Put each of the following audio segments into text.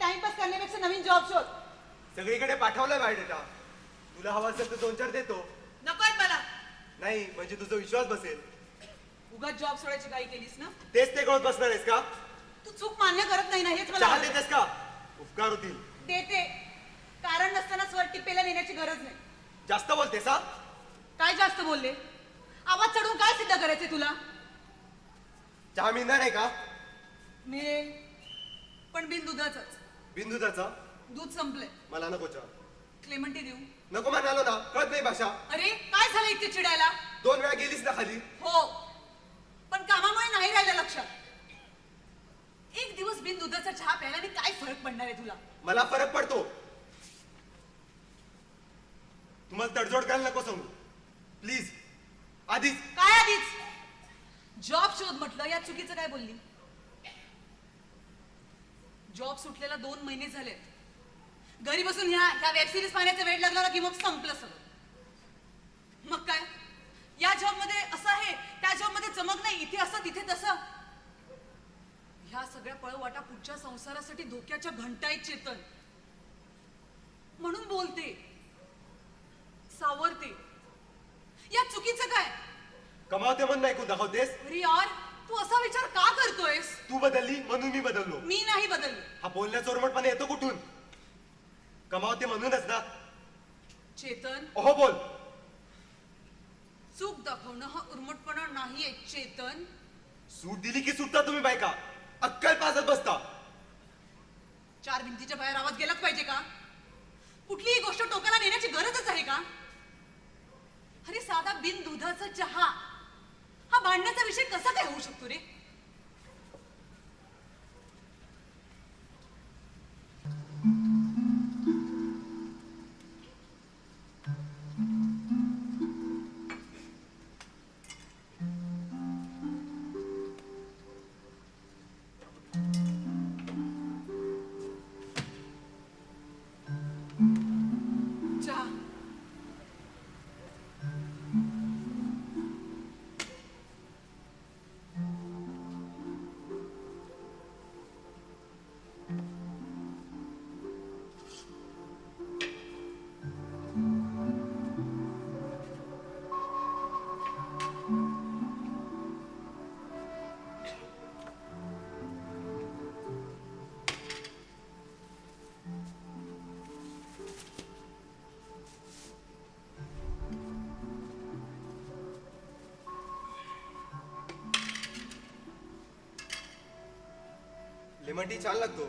नवीन job शोध. सगळीकडे पाठवलाय बायोडेटा तुला हवा असेल तर दोन चार देतो. नकोय मला. नाही म्हणजे तुझा विश्वास बसेल. उगाच जॉब सोडायची काही केलीस ना? तेच ते कळत बसणार आहेस का? तू चूक मान्य करत नाही ना हेच मला चहा. देतेस का? उपकार होतील. देते. कारण नसताना स्वर टिपेला नेण्याची गरज नाही. जास्त बोलतेस हा? काय जास्त बोलले? आवाज चढवून काय सिद्ध करायचे तुला? चहा मिळणार आहे का? मिळेल. पण बिन दुधाच बिंदुदाचा दूध संपलंय. मला नको चहा. क्लेमंटी देऊ. नको म्हणालो ना. कळत नाही भाषा. अरे काय झालं इतके चिडायला? दोन वेळा गेलीस ना खाली. हो. पण कामामुळे नाही राहिलं लक्षात. एक दिवस बिन दुधाचा चहा प्यायला काय फरक पडणार आहे तुला? मला फरक पडतो. तुम्हाला तडजोड करायला नको सांगू. प्लीज आधीच. काय आधीच? जॉब शोध म्हटलं या चुकीचं काय बोलली? जॉब सुटलेला दोन महिने झालेत. घरी बसून ह्या ह्या वेब सिरीज पाहण्याचा वेळ लागला की मग संपलं सगळं? मग काय? या जॉबमध्ये असं आहे त्या जॉबमध्ये चमक नाही इथे असं तिथे तसं. ह्या सगळ्या पळवाटा पुढच्या संसारासाठी धोक्याच्या घंटा आहेत चेतन. म्हणून बोलते. सावरते. या चुकीचं काय? कमावते म्हणून ऐकून दाखवतेस? अरे यार तू असा विचार तू बदलली म्हणून मी बदललो. मी नाही बदललो. हा बोलण्याचा ओरमटपणा येतो कुठून? कमावते म्हणूनच ना. चेतन. ओहो बोल. चूक दाखवणं हा उर्मटपणा नाहीये चेतन. सूट दिली की सुटता तुम्ही बायका. अक्कल पाजत बसता. चार भिंतीच्या बाहेर आवाज गेलाच पाहिजे का? कुठलीही गोष्ट टोकाला नेण्याची गरजच आहे का? अरे साधा बिन दुधाचा चहा. हा भांडण्याचा विषय कसा काय होऊ शकतो रे? लेमन टी छान लागतो.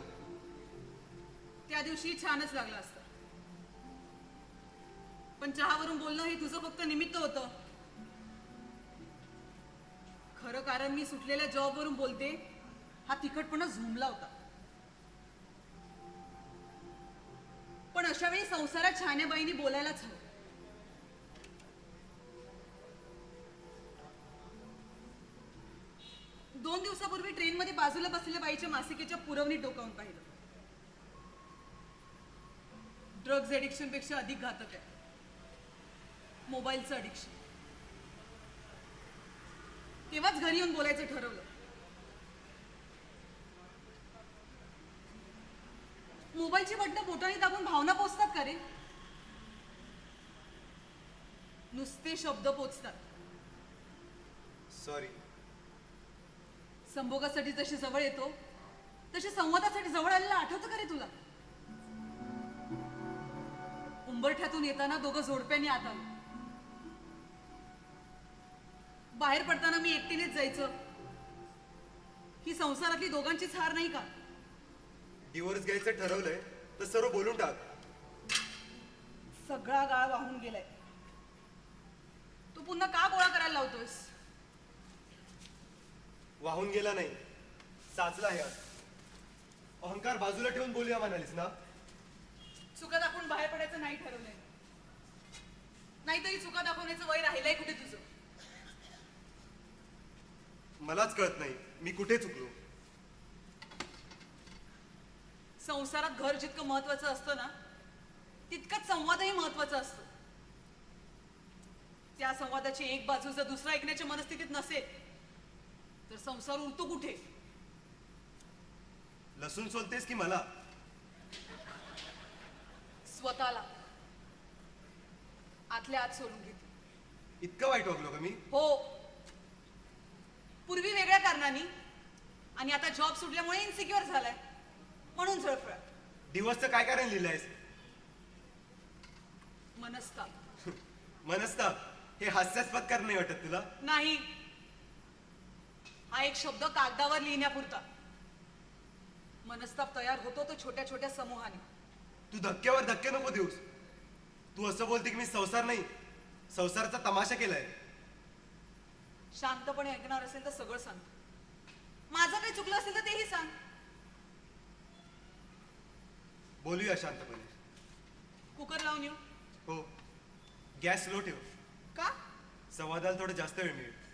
त्या दिवशी छानच लागला असता. पण चहावरून बोलणं हे तुझं फक्त निमित्त होतं. खरं कारण मी सुटलेल्या जॉबवरून बोलते हा तिखटपणा झुमला होता. पण अशा वेळी संसारात छान्याबाईंनी बोलायलाच हवं. दोन दिवसापूर्वी ट्रेनमध्ये बाजूला बसलेल्या बाईच्या मासिकेच्या पुरवणी डोकावून पाहिलं. ड्रग्ज एडिक्शनपेक्षा अधिक घातक आहे. मोबाईलचं अडिक्शन तेव्हाच घरी येऊन बोलायचं ठरवलं. मोबाईलची बटणं बोटाने दाबून भावना पोचतात का रे? नुसते शब्द पोचतात. सॉरी संभोगासाठी जशी जवळ येतो तशी संवादासाठी जवळ आलेला आठवतं का रे तुला? उंबरठ्यातून येताना दोघं जोडप्याने आत आलो. बाहेर पडताना मी एकटीनेच जायचं. ही संसारातली दोघांचीच हार नाही का? डिवोर्स घ्यायचं ठरवलंय तर सर्व बोलून टाक. सगळा गाळ वाहून गेलाय. तू पुन्हा का गोळा करायला वाहून गेला नाही. साचला आहे. अहंकार बाजूला ठेवून बोलूया म्हणालीस ना? चुका दाखवून बाहेर पडायचं नाही ठरवलंय. नाहीतरी चुका दाखवण्याचं वय राहिलंय कुठे तुझं? मलाच कळत नाही. मी कुठे चुकलो? संसारात घर जितकं महत्वाचं असतं ना तितकंच संवादही महत्त्वाचा असतो. त्या संवादाची एक बाजू जर दुसरा ऐकण्याच्या मनस्थितीत नसेल तर संसार उरतो कुठे? लसूण सोलतेस की मला? स्वतःला. आतल्या आत सोडून घेतली इतकं वाईट वागलो का मी? हो. पूर्वी वेगळ्या कारणानी आणि आता जॉब सुटल्यामुळे इन्सिक्युअर झालाय. म्हणून झळफळ. दिवसचं काय कारण लिहिलंयस? मनस्ताप. मनस्ताप. हे हास्यास्पद कारण नाही वाटत तुला? नाही. हा एक शब्द कागदावर लिहिण्यापुरता. मनस्ताप तयार होतो तो छोट्या छोट्या समूहाने. तू धक्क्यावर धक्के नको देऊस. तू असं बोलते की मी संसार नाही संसाराचा तमाशा केलाय. शांतपणे ऐकणार असेल तर सगळं सांग. माझं काही चुकलं असेल तर तेही सांग. बोलूया शांतपणे. कुकर लावून येऊ? हो. गॅस स्लो ठेव. का? संवादाला थोडं जास्त वेळ मिळेल.